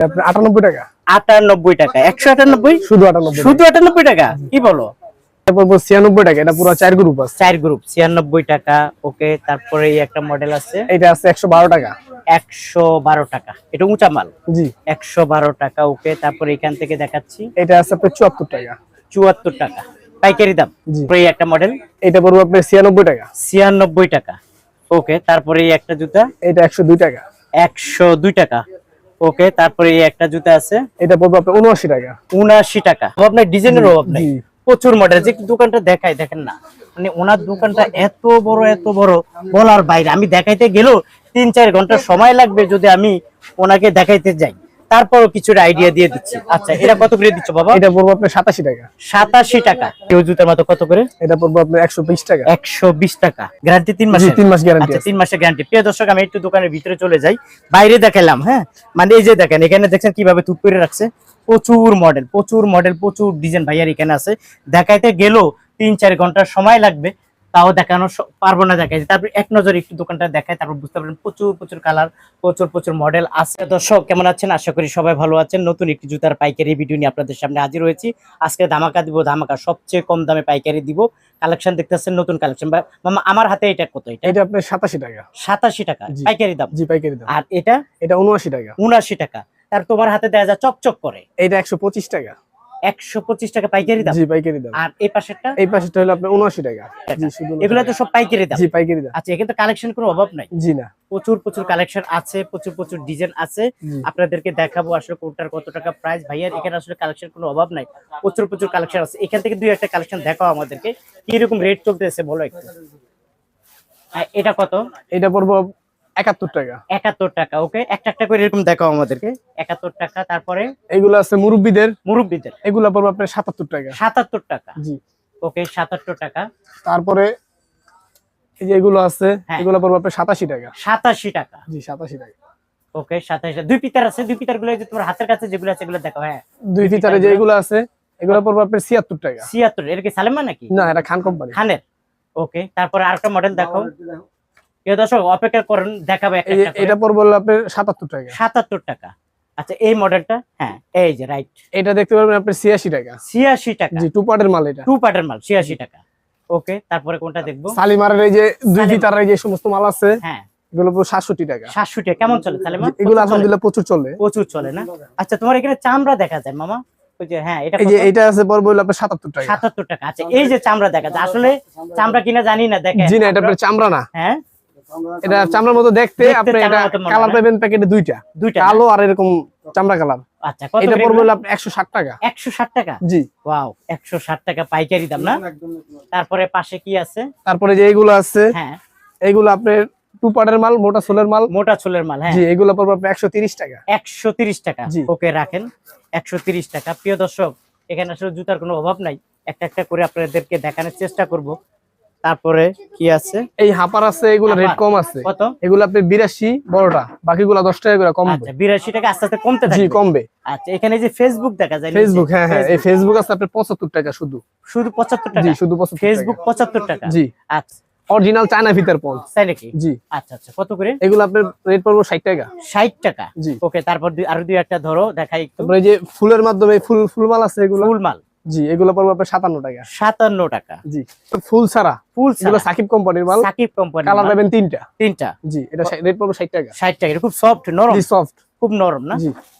আটানব্বই টাকা? আটানব্বই টাকা। একশো আটানব্বই? শুধু আটানব্বই শুধু আটানব্বই টাকা? কি বলো? তারপর ছিয়ানব্বই টাকা এটা পুরো চার গ্রুপ আছে। চার গ্রুপ ছিয়ানব্বই টাকা। ওকে তারপরে একটা মডেল আছে। এটা আছে একশো বারো টাকা। একশো বারো টাকা। এটা উঁচা মাল? জি। একশো বারো টাকা ওকে। তারপরে এখান থেকে দেখাচ্ছি। এটা আছে আপনার চুয়াত্তর টাকা। চুয়াত্তর টাকা। পাইকারি দাম। এই একটা মডেল এটা পড়ব আপনার ছিয়ানব্বই টাকা। ছিয়ানব্বই টাকা। ওকে তারপরে একটা জুতা? এটা একশো দুই টাকা। একশো দুই টাকা। ওকে তারপরে এই একটা জুতা আছে। এটা পড়ব আপনার উনআশি টাকা। উনআশি টাকা। আপনার ডিজাইনের অভাব নাই। প্রচুর মডেল যে দোকানটা দেখাই দেখেন না। মানে ওনার দোকানটা এত বড় এত বড় বলার বাইরে। আমি দেখাইতে গেলেও তিন চার ঘণ্টা সময় লাগবে যদি আমি ওনাকে দেখাইতে যাই। তারপরও কিছুটা আইডিয়া দিয়ে দিচ্ছি। আচ্ছা এটা কত করে দিচ্ছ বাবা? এটা পড়ব আপনার সাতাশি টাকা। সাতাশি টাকা। কেউ জুতার মতো কত করে? এটা পড়ব আপনার একশো বিশ টাকা। একশো বিশ টাকা। গ্যারান্টি তিন জি মাসের? তিন মাস গ্যারান্টি আচ্ছা তিন মাসের গ্যারান্টি প্রিয় দর্শক আমি একটু দোকানের ভিতরে চলে যাই। বাইরে দেখালাম হ্যাঁ? মানে এই যে দেখেন এখানে দেখছেন কীভাবে তুপ করে রাখছে? প্রচুর মডেল প্রচুর মডেল প্রচুর ডিজাইন ভাইয়ার এখানে আছে। দেখাইতে গেলেও তিন চার ঘণ্টা সময় লাগবে। তাও দেখানো পারব না দেখাইতে তারপর এক নজর একটু দোকানটা দেখায় তারপর বুঝতে পারবেন প্রচুর প্রচুর কালার প্রচুর প্রচুর মডেল আছে। দর্শক কেমন আছেন? আশা করি সবাই ভালো আছেন। নতুন একটি জুতার পাইকারি ভিডিও নিয়ে আপনাদের সামনে হাজির হয়েছি। আজকে ধামাকা দিব ধামাকা সবচেয়ে কম দামে পাইকারি দিব। কালেকশন দেখতেছেন নতুন কালেকশন মামা আমার হাতে এটা কত এটা? এটা আপনার সাতাশি টাকা। সাতাশি টাকা পাইকারি দাম। জি পাইকারি দাম। আর এটা? এটা উনআশি টাকা। উনআশি টাকা। তার তোমার হাতে দেয়া যায় চকচক করে। এটা একশো পঁচিশ টাকা। একশো পঁচিশ টাকা পাইকারি দাম। জি পাইকারি দাম। আর এই পাশেরটা? এই পাশেটা হলো আপনার উনআশি টাকা। জি শুধু 79 এগুলো তো সব পাইকারি দাম। জি পাইকারি দাম। আচ্ছা এখানে তো কালেকশন কোনো অভাব নাই। জি না। প্রচুর প্রচুর কালেকশন আছে প্রচুর প্রচুর ডিজাইন আছে। আপনাদেরকে দেখাবো আসলে কোনটার কত টাকা প্রাইস ভাইয়ার এখানে আসলে কালেকশন কোনো অভাব নাই। প্রচুর প্রচুর কালেকশন আছে। এখান থেকে দুই একটা কালেকশন দেখাও আমাদেরকে। কীরকম রেট চলতেছে বলো একটু। হ্যাঁ, এটা কত? এটা পড়ব একাত্তর টাকা। একাত্তর টাকা ওকে? একটা একটা করে এরকম দেখাও আমাদেরকে। একাত্তর টাকা তারপরে? এগুলো আছে মুরব্বীদের? মুরব্বীদের। এগুলো পড়ব আপনার সাতাত্তর টাকা। সাতাত্তর টাকা। জি। ওকে সাতাত্তর টাকা। তারপরে এই যে এগুলো আছে। এগুলো পড়ব আপনার সাতাশি টাকা। সাতাশি টাকা। জি সাতাশি টাকা। ওকে সাতাশি দুই পিতার আছে দুই পিতারগুলো যে তোমার হাতের কাছে যেগুলো আছে এগুলো দেখো হ্যাঁ। দুই ফিচারে যে এগুলো আছে এগুলো পড়ব আপনার ছিয়াত্তর টাকা। ছিয়াত্তর। এটা কি সালেমা নাকি? না এটা খান কোম্পানি। খানের। ওকে তারপরে আরেকটা মডেল দেখো দর্শক অপেক্ষা করেন দেখাবে। এটা পড়ব আপনার সাতাত্তর টাকা। সাতাত্তর টাকা। আচ্ছা এই মডেলটা হ্যাঁ এই যে রাইট এটা দেখতে পারবেন আপনার ছিয়াশি টাকা। ছিয়াশি টাকা। জি টু পার্টের মাল এটা। টু পার্টের মাল ছিয়াশি টাকা। ওকে তারপরে কোনটা দেখব? সালিমারের এই যে দুই। ফিতারের যে সমস্ত মাল আছে হ্যাঁ। এগুলো পুরো সাতষট্টি টাকা। টাকা। কেমন চলে সালেমা? জি, এগুলো আলহামদুলিল্লাহ প্রচুর চলে। প্রচুর চলে না? আচ্ছা তোমার এখানে চামড়া দেখা যায় মামা? হ্যাঁ এটা এই যে এটা আছে আপনার সাতাত্তর টাকা। সাতাত্তর টাকা। আচ্ছা এই যে চামড়া দেখা যায়। আসলে চামড়া কিনা জানি না দেখেন। জি না এটা আপনার চামড়া না। হ্যাঁ? এটা চামড়ার মতো দেখতে আপনি এটা কালার পাবেন প্যাকেটে দুইটা। দুইটা কালো আর এরকম চামড়া কালার। আচ্ছা কত এটা পড়ব হলো আপনার একশো ষাট টাকা। একশো ষাট টাকা? জি। ওয়াও একশো ষাট টাকা পাইকারি দাম না? তারপরে পাশে কি আছে? তারপরে যে এইগুলো আছে হ্যাঁ। এইগুলো আপনার টু পার্টের মাল মোটা সোলের মাল। মোটা চুলের মাল হ্যাঁ। জি এগুলো পড়ব আপনার একশো তিরিশ টাকা। একশো তিরিশ টাকা। জি। ওকে রাখেন। একশো তিরিশ টাকা। প্রিয় দর্শক এখানে আসলে জুতার কোনো অভাব নাই। একটা একটা করে আপনাদেরকে দেখানোর চেষ্টা করব। তারপরে কি আছে? এই হাপার আছে এগুলো রেট কম আছে। কত? এগুলো আপনি বিরাশি বড়টা। বাকিগুলো দশ টাকা করে কমবে। আচ্ছা বিরাশি টাকা আস্তে আস্তে কমতে জি কমবে। আচ্ছা এখানে যে ফেসবুক দেখা যায় ফেসবুক হ্যাঁ হ্যাঁ এই ফেসবুক আছে পঁচাত্তর টাকা শুধু। শুধু পঁচাত্তর জি টাকা শুধু পঁচাত্তর ফেসবুক টাকা। পঁচাত্তর টাকা? জি। আচ্ছা। অরিজিনাল চায়না ফিতার পঞ্চ তাই নাকি? জি। আচ্ছা আচ্ছা কত করে? এগুলো আপনার রেট পড়ব ষাট টাকা। ষাট টাকা? জি। ওকে তারপর দুই- আরও দুই একটা ধরো দেখাই তারপরে যে ফুলের মাধ্যমে ফুল ফুল মাল আছে এগুলো। ফুল মাল জি এগুলো পড়ব আপনার সাতান্ন টাকা। সাতান্ন টাকা। জি ফুল ছাড়া? ফুল এগুলো সাকিব কোম্পানির মাল। সাকিব কোম্পানি কালার পাবেন তিনটা। তিনটা। জি এটা রেট পড়ব ষাট টাকা। ষাট টাকা এটা খুব সফট নরম। সফট খুব নরম না?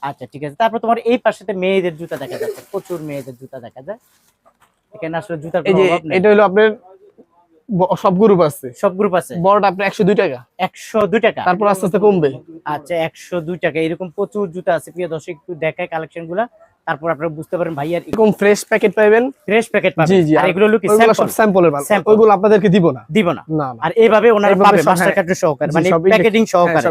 আচ্ছা ঠিক আছে। তারপর তোমার এই পাশেতে মেয়েদের জুতা দেখা যাচ্ছে প্রচুর মেয়েদের জুতা দেখা যায়। এখানে আসলে জুতার এটা হলো আপনার সব গ্রুপ আছে। সব গ্রুপ আছে? বড়টা আপনার একশো দুই টাকা। একশো দুই টাকা? তারপর আস্তে আস্তে কমবে। আচ্ছা একশো দুই টাকা। এরকম প্রচুর জুতা আছে। প্রিয় দর্শক একটু দেখায় কালেকশনগুলা। তারপর আপনারা বুঝতে পারেন ভাইয়ার এরকম ফ্রেশ প্যাকেট পাবেন ফ্রেশ প্যাকেট পাবেন। জি জি আর এগুলো লুকি সব স্যাম্পলের মাল। ওইগুলো আপনাদেরকে দিব না। দিব না। আর এইভাবে ওনারা পাবে মাস্টার হ্যাঁ। কার্ডের সহকারে। মানে হ্যাঁ, সহকারে।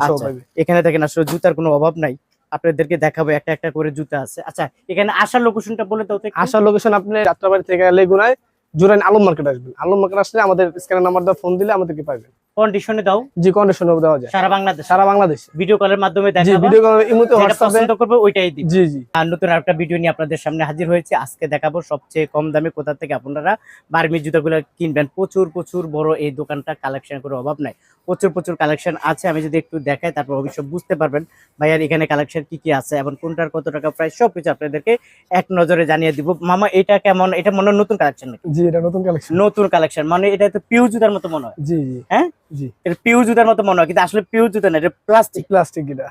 সহ আচ্ছা, এখানে দেখেন আসলে জুতার কোনো অভাব নাই। আপনাদেরকে দেখাবো একটা একটা করে জুতা আছে। আচ্ছা এখানে আসার লোকেশনটা বলে দাও তো। আসার লোকেশন আপনি যাত্রাবাড়ি থেকে লেগুনায় জুরাইন আলম মার্কেট আসবেন। আলম মার্কেট আসলে আমাদের স্ক্যানের নাম্বার দেওয়া ফোন দিলে আমাদেরকে পাবেন কন্ডিশনে দাও। জি কন্ডিশন দেওয়া যায়। সারা বাংলাদেশ। সারা বাংলাদেশ। ভিডিও কলের মাধ্যমে দেখাবো। ভিডিও কল ইমোতে যেটা হোয়াটসঅ্যাপে পছন্দ করবে ওইটাই দিই জি জি। আর নতুন একটা ভিডিও নিয়ে আপনাদের সামনে হাজির হয়েছে। আজকে দেখাবো সবচেয়ে কম দামে কোথা থেকে আপনারা বার্মি জুতাগুলো কিনবেন। প্রচুর প্রচুর বড় এই দোকানটা কালেকশন করে অভাব নাই। প্রচুর প্রচুর কালেকশন আছে। আমি যদি একটু দেখাই তারপর অবশ্য বুঝতে পারবেন ভাইয়ার এখানে কালেকশন কি কি আছে এবং কোনটার কত টাকা প্রাইস সবকিছু আপনাদেরকে এক নজরে জানিয়ে দিব। মামা এটা কেমন? এটা মনে হয় নতুন কালেকশন নাকি? জি এটা নতুন কালেকশন নতুন কালেকশন মানে এটা তো পিউ জুতার মতো মনে হয়। জি জি। হ্যাঁ? জি। এটা পিউ জুতার মতো মনে হয় কিন্তু আসলে পিউ জুতা না এটা প্লাস্টিক প্লাস্টিক এটা।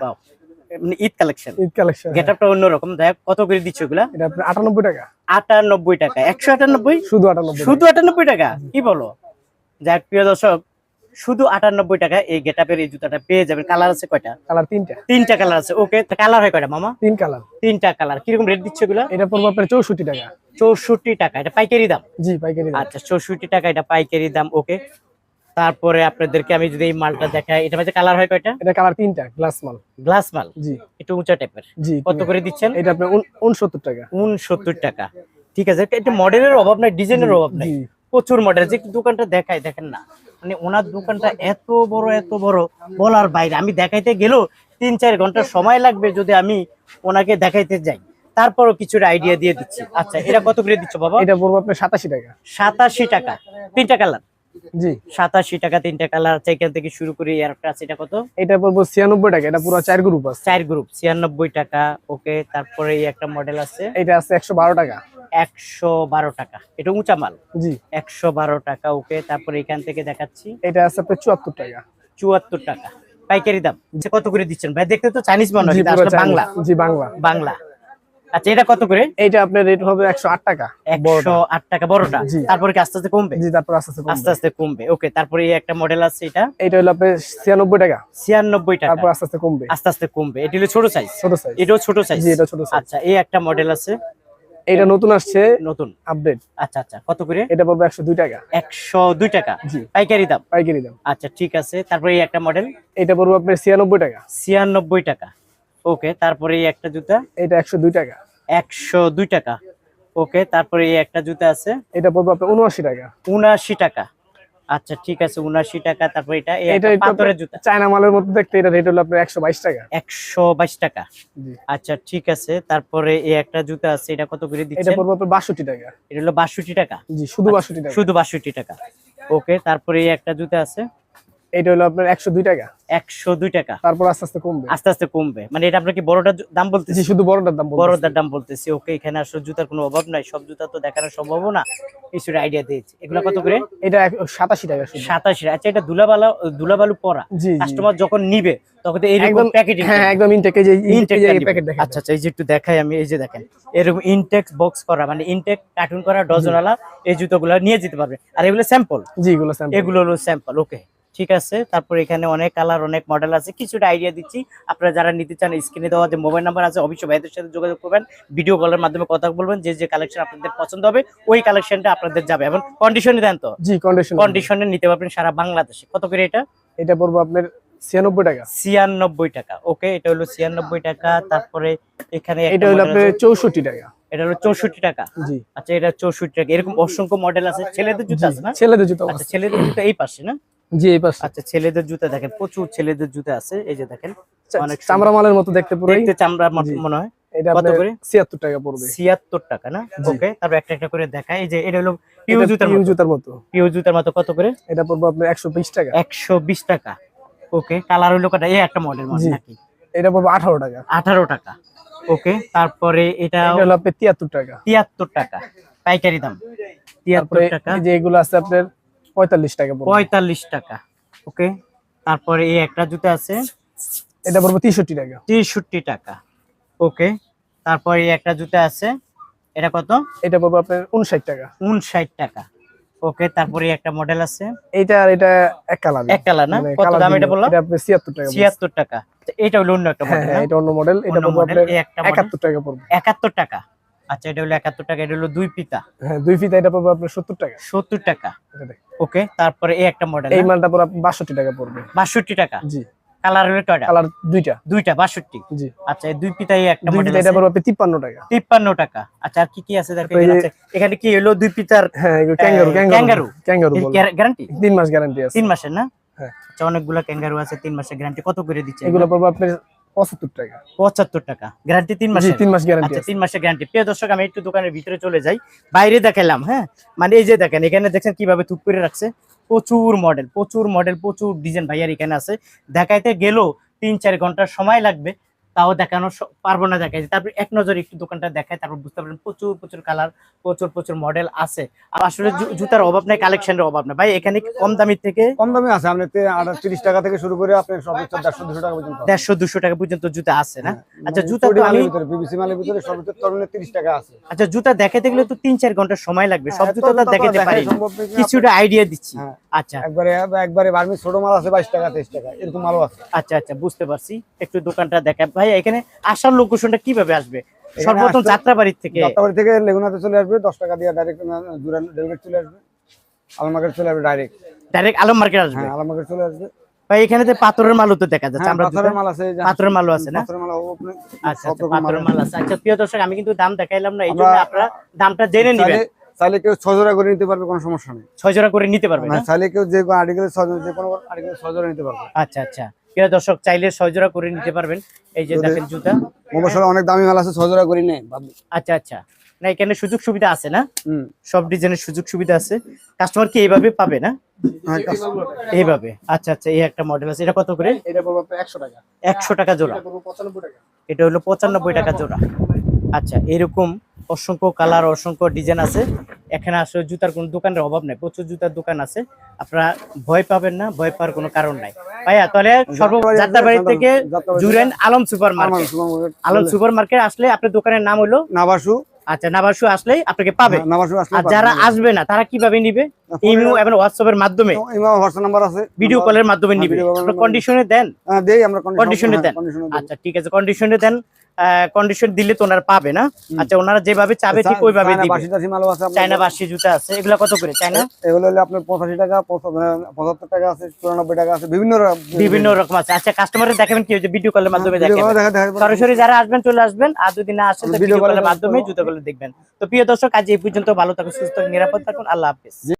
মানে Eid collection Eid collection get আপটা অন্যরকম। দেখ কত করে দিচ্ছে ওগুলা? এটা আপনার আটানব্বই টাকা। আটানব্বই টাকা। একশো আটানব্বই? শুধু আটানব্বই শুধু আটানব্বই টাকা? কি বলো? যাক প্রিয় দর্শক শুধু আটানব্বই টাকা এই গেটাপের এই জুতাটা পেয়ে যাবেন। কালার আছে কয়টা? কালার তিনটা। তিনটা কালার আছে। ওকে কালার হয় কয়টা মামা? তিন কালার। তিনটা কালার। কীরকম রেট দিচ্ছে এগুলা? এটা পড়ব আপনার চৌষট্টি টাকা। চৌষট্টি টাকা। এটা পাইকারি দাম? জি পাইকারি আচ্ছা চৌষট্টি টাকা এটা পাইকারি দাম ওকে। তারপরে আপনাদেরকে আমি যদি এই মালটা দেখাই এটা মধ্যে কালার হয় কয়টা? এটা কালার তিনটা গ্লাস মাল। গ্লাস মাল? জি। একটু উঁচা টাইপের জি কত করে দিচ্ছেন? এটা উন- উনসত্তর টাকা। উনসত্তর টাকা। ঠিক আছে এটা মডেলের অভাব নাই ডিজাইনের অভাব নাই। প্রচুর মডেল যে দোকানটা দেখাই দেখেন না। মানে ওনার দোকানটা এত বড় এত বড় বলার বাইরে। আমি দেখাইতে গেলেও তিন চার ঘণ্টা সময় লাগবে যদি আমি ওনাকে দেখাইতে যাই। তারপরও কিছুটা আইডিয়া দিয়ে দিচ্ছি। আচ্ছা এটা কত করে দিচ্ছ বাবা? এটা বলব আপনার সাতাশি টাকা। সাতাশি টাকা। তিনটা কালার জি। সাতাশি টাকা তিনটা কালার আছে। এখান থেকে শুরু করে একটা আছে। এটা কত? এটা পড়ব ছিয়ানব্বই টাকা। এটা পুরো চার গ্রুপ আছে। চার গ্রুপ ছিয়ানব্বই টাকা। ওকে তারপরে এই একটা মডেল আছে। এটা আছে একশো বারো টাকা। একশো বারো টাকা। এটা উঁচা মাল? জি। একশো বারো টাকা ওকে। তারপরে এখান থেকে দেখাচ্ছি। এটা আছে আপনার চুয়াত্তর টাকা। চুয়াত্তর টাকা। পাইকারি দাম। আচ্ছা, কত করে দিচ্ছেন? ভাই দেখতে তো চাইনিজ মনে হয় বাংলা। জি বাংলা। বাংলা। আচ্ছা এটা কত করে? এটা আপনার রেট হবে একশো আট টাকা একশো আট টাকা বড়টা? তারপরে কি আস্তে আস্তে কমবে? জি তারপর আস্তে আস্তে কমবে। আস্তে আস্তে কমবে। ওকে তারপরে এই একটা মডেল আছে এটা? এটা হলো আপনার ছিয়ানব্বই টাকা। ছিয়ানব্বই টাকা। তারপর আস্তে আস্তে কমবে। আস্তে আস্তে কমবে। এটা হলো ছোট সাইজ ছোট সাইজ এটাও ছোট সাইজ জি এটা ছোট সাইজ আচ্ছা এই একটা মডেল আছে? এটা নতুন আসছে। নতুন। আপডেট আচ্ছা আচ্ছা কত করে? এটা পড়বে একশো দুই টাকা। একশো দুই টাকা। জি। পাইকারি দাম? পাইকারি দাম। আচ্ছা ঠিক আছে। তারপরে এই একটা মডেল এটা পড়বে আপনার ছিয়ানব্বই টাকা। ছিয়ানব্বই টাকা। ওকে তারপরে এই একটা জুতা? এটা একশো দুই টাকা। একশো দুই টাকা। ওকে তারপরে এই একটা জুতা আছে? এটা পড়বে আপনার উনআশি টাকা। উনআশি টাকা। আচ্ছা ঠিক আছে উনআশি টাকা তারপরে এটা এটা পাথরের জুতা। চায়না মালের মধ্যে দেখতে এটা রেট হলো আপনার একশো বাইশ টাকা। একশো বাইশ টাকা। আচ্ছা ঠিক আছে তারপরে এই একটা জুতা আছে এটা কত করে এটা দিচ্ছেন পড়বে আপনার বাষট্টি টাকা। এটা হলো বাষট্টি টাকা। জি শুধু বাষট্টি টাকা। শুধু বাষট্টি টাকা। ওকে তারপরে এই একটা জুতা আছে? এটা হলো আপনার একশো দুই টাকা। একশো দুই টাকা। তারপর আস্তে আস্তে কমবে। আস্তে আস্তে কমবে। মানে এটা আপনার কি বড়টার দাম বলতেছি? শুধু বড়টার দাম বলতেছি। বড়টার দাম বলতেছি। ওকে এখানে আসলে জুতার কোনো অভাব নাই। সব জুতা তো দেখানো সম্ভব না। কিছুটা আইডিয়া দিয়েছি। এগুলো কত করে? এটা এক- সাতাশি টাকা শুধু। সাতাশি আচ্ছা এটা দুলাবালা দুলাবালু পরা। কাস্টমার যখন নিবে তখন তো এইরকম একদম প্যাকেটিং হ্যাঁ একদম ইনটেক এই যে ইনটেক প্যাকেট দেখা আচ্ছা আচ্ছা এই যে একটু দেখাই আমি এই যে দেখেন। এরকম ইনটেক বক্স করা মানে ইনটেক কার্টুন করা ডজনওয়ালা এই জুতোগুলো নিয়ে যেতে পারবে। আর এগুলো স্যাম্পল জি এগুলো স্যাম্পল এগুলো হলো স্যাম্পল ওকে ঠিক আছে? তারপর এখানে অনেক কালার অনেক মডেল আছে। কিছুটা আইডিয়া দিচ্ছি। আপনারা যারা নিতে চান স্ক্রিনে দেওয়া যে মোবাইল নাম্বার আছে অবশ্যই ভাইদের সাথে যোগাযোগ করবেন। ভিডিও কলের মাধ্যমে কথা বলবেন। যে যে কালেকশন আপনাদের পছন্দ হবে ওই কালেকশনটা আপনাদের যাবে। এবং কন্ডিশনে দেন তো? জি কন্ডিশন কন্ডিশনে নিতে পারবেন সারা বাংলাদেশে। কত করে এটা? এটা পড়বে আপনার ছিয়ানব্বই টাকা। ছিয়ানব্বই টাকা। ওকে এটা হলো ছিয়ানব্বই টাকা। তারপরে এখানে এটা হলো আপনার চৌষট্টি টাকা। এটা হলো চৌষট্টি টাকা। জি। আচ্ছা এটা চৌষট্টি টাকা। এরকম অসংখ্য মডেল আছে। ছেলেদের জুতা আছে না? ছেলেদের জুতো আচ্ছা ছেলেদের জুতা এই পাশে না? জি এই পাশে। আচ্ছা ছেলেদের জুতা দেখেন প্রচুর ছেলেদের জুতা আছে এই যে দেখেন অনেক চামড়া মালের মতো দেখতে পুরো দেখতে মনে হয়। এটা কত করে? ছিয়াত্তর টাকা পড়বে। ছিয়াত্তর টাকা না? ওকে তারপর একটা একটা করে এই যে এটা হলো এটা জুতার মতো। জুতার মতো। পিউ জুতার মতো কত করে? এটা পড়বে আপনার একশো বিশ টাকা। একশো বিশ টাকা। ওকে কালার হলো কটা? এই একটা মডেল জি। নাকি? এটা পড়বে আঠারো টাকা। আঠারো টাকা। ওকে তারপরে এটা হলো আপনার টাকা। তিয়াত্তর টাকা। পাইকারি দাম। তিয়াত্তর তারপরে টাকা। এই যে এগুলো আছে আপনার পঁয়তাল্লিশ টাকা পড়বে। পঁয়তাল্লিশ টাকা। ওকে তারপরে এই একটা জুতা আছে। এটা পড়বে তেষট্টি টাকা। তেষট্টি টাকা। ওকে তারপরে এই একটা জুতা আছে। এটা কত? এটা পড়বে আপনার উনষাট টাকা। উনষাট টাকা। ওকে তারপরে একটা মডেল আছে। এইটা আর এটা এক কালার। এক কালার না? কত দাম এটা বললাম? এটা আপনার ছিয়াত্তর টাকা পড়বে। ছিয়াত্তর টাকা। এটা হলো অন্য একটা হ্যাঁ মডেল হ্যাঁ এটা অন্য মডেল এটা পড়বে আপনার এই একটা model। একাত্তর টাকা পড়বে। একাত্তর টাকা। আচ্ছা এটা হলো একাত্তর টাকা এটা হলো দুই পিতা। হ্যাঁ দুই ফিতা এটা পড়বে আপনার সত্তর টাকা। সত্তর টাকা। ওকে তারপরে এই একটা মডেল এই মালটা পড়বে বাষট্টি টাকা পড়বে। বাষট্টি টাকা। জি। কালার হলো কয়টা? কালার দুইটা। দুইটা বাষট্টি। জি। আচ্ছা এই দুই পিতাই একটা মডেল ফিতা এটা পড়বে আপনার তিপ্পান্ন টাকা। তিপ্পান্ন টাকা। আচ্ছা আর কি কি আছে এখানে আছে। এখানে কি হলো দুই পিতার হ্যাঁ kangaroo kangaroo kangaroo. Kangaroo guarantee তিন মাস গ্যারান্টি আছে। তিন মাসের না? হ্যাঁ। আচ্ছা অনেকগুলো ক্যাঙ্গারু আছে তিন মাসের গ্যারান্টি কত করে দিচ্ছে এগুলো? পড়বে আপনার পঁচাত্তর টাকা। পঁচাত্তর টাকা। গ্যারান্টি তিন মাসের? তিন মাস গ্যারান্টি আচ্ছা তিন মাসের গ্যারান্টি প্রিয় দর্শক আমি একটু দোকানের ভিতরে চলে যাই। বাইরে দেখালাম হ্যাঁ? মানে এই যে দেখেন এখানে দেখেন কীভাবে থুপ করে রাখছে। প্রচুর মডেল প্রচুর মডেল প্রচুর ডিজাইন ভাইয়ার এখানে আছে। দেখাইতে গেলেও তিন চার ঘণ্টার সময় লাগবে। তাও দেখানো পারব না দেখায় তারপর এক নজরে একটু দোকানটা দেখায় তারপর বুঝতে পারবেন প্রচুর প্রচুর কালার প্রচুর প্রচুর মডেল আছে। আর আসলে জুতার অভাব নাই কালেকশনের অভাব নাই। ভাই এখানে কম দামি থেকে? কম দামি আছে আপনি তিরিশ টাকা থেকে শুরু করে আপনি সর্বোচ্চ দেড়শো দুশো টাকা পর্যন্ত। দেড়শো দুশো টাকা পর্যন্ত জুতা আছে না? আচ্ছা মানে জুতা তো আমি মালের পিভিসি মালের ভিতরে সর্বোচ্চ তরুণের তিরিশ টাকা আছে। আচ্ছা জুতা দেখাতে গেলে তো তিন চার ঘণ্টা সময় লাগবে। সব হ্যাঁ, জুতা তো দেখাতে পারি কিছুটা আইডিয়া দিচ্ছি। হ্যাঁ। আচ্ছা। একবারে একবারে বার্মি ছোট মাল আছে বাইশ টাকা তেইশ টাকা এরকম মালও আছে। আচ্ছা আচ্ছা বুঝতে পারছি। একটু দোকানটা দেখা। ভাই এখানে আসার লোকেশনটা কীভাবে আসবে? সর্বপ্রথম আসতে- থেকে। যাত্রাবাড়ি থেকে লেগুনাতে চলে আসবে দশ টাকা দিয়ে ডাইরেক্ট রেলগেট চলে আসবে। আলমার্কেট চলে আসবে ডাইরেক্ট ডাইরেক্ট আলম মার্কেট আসবে। হ্যাঁ আলমার্কেট চলে আসবে। ভাই এখানে তো পাথরের মালও তো দেখা যাচ্ছে হ্যাঁ, আমরা পাথরের মাল আছে পাথরের মালও আছে না? আচ্ছা আচ্ছা পাথরের মাল আছে। আচ্ছা প্রিয় দর্শক আমি কিন্তু দাম দেখাইলাম না এই জন্য আপনারা দামটা জেনে নেবেন। চাইলে কেউ ছ জোড়া করে নিতে পারবে কোনো সমস্যা নেই। ছয় জোড়া করে নিতে পারবে না? হ্যাঁ, চাইলে কেউ যে কোনো আর্টিকেল যে কোনো আর্টিকেল ছ জোড়া নিতে পারবে। আচ্ছা আচ্ছা। প্রিয় দর্শক চাইলে ছয় জোড়া করে নিতে পারবেন। এই যে দেখেন জুতা। মোবাইল অনেক দামি মাল আছে ছ জোড়া করে নেই আচ্ছা আচ্ছা। না এখানে সুযোগ সুবিধা আছে না? সব ডিজাইনের সুযোগ সুবিধা আছে। কাস্টমার কি এইভাবে পাবে না? হ্যাঁ, এইভাবে। আচ্ছা আচ্ছা এই একটা মডেল আছে। এটা কত করে? একশো টাকা। জোড়া। এটা হলো পঁচানব্বই টাকা জোড়া। আচ্ছা এরকম অসংখ্য কালার অসংখ্য ডিজাইন আছে। এখানে আসলে জুতার কোনো দোকানের অভাব নাই। প্রচুর জুতার দোকান আছে। আপনারা ভয় পাবেন না ভয় পাওয়ার কোনো কারণ নাই। ভাইয়া তাহলে সর্ব যাত্রাবাড়ি যাত্রাবাড়ি আছে, থেকে জুরেন Alam super market supermarket. Alam super market আসলে আপনার দোকানের নাম হলো? নাবাসু। আচ্ছা নাবাসু আসলেই আপনাকে পাবে। হ্যাঁ, আর যারা আসবে না তারা কীভাবে নিবে? ইমো এবং হোয়াটসঅ্যাপের মাধ্যমে? ইমো হোয়াটসঅ্যাপ নাম্বার আছে। ভিডিও কলের মাধ্যমে হ্যাঁ, নিবে। call কন্ডিশনে দেন? হ্যাঁ, দেই আমরা কন্ডিশনে দেন। আচ্ছা ঠিক আছে কন্ডিশনে দেন। কন্ডিশন দিলে তো ওনারা পাবে না? আচ্ছা ওনারা যেভাবে চাবে ঠিক ওইভাবে চায়না বাসি জুতা আছে। এগুলা কত করে চায়না? এগুলো হলে আপনার পঁচাশি টাকা পঁচাত্তর টাকা আছে চুরানব্বই টাকা আছে বিভিন্ন বিভিন্ন রকম আছে। আচ্ছা কাস্টমারের দেখাবেন কি হচ্ছে ভিডিও কলের মাধ্যমে দেখেন। সরাসরি যারা আসবেন চলে আসবেন। আর যদি না আসেন ভিডিও কলের মাধ্যমে। জুতাগুলো দেখবেন। তো প্রিয় দর্শক আজ এই পর্যন্ত ভালো থাকুন সুস্থ নিরাপদ থাকুন। আল্লাহ হাফেজ।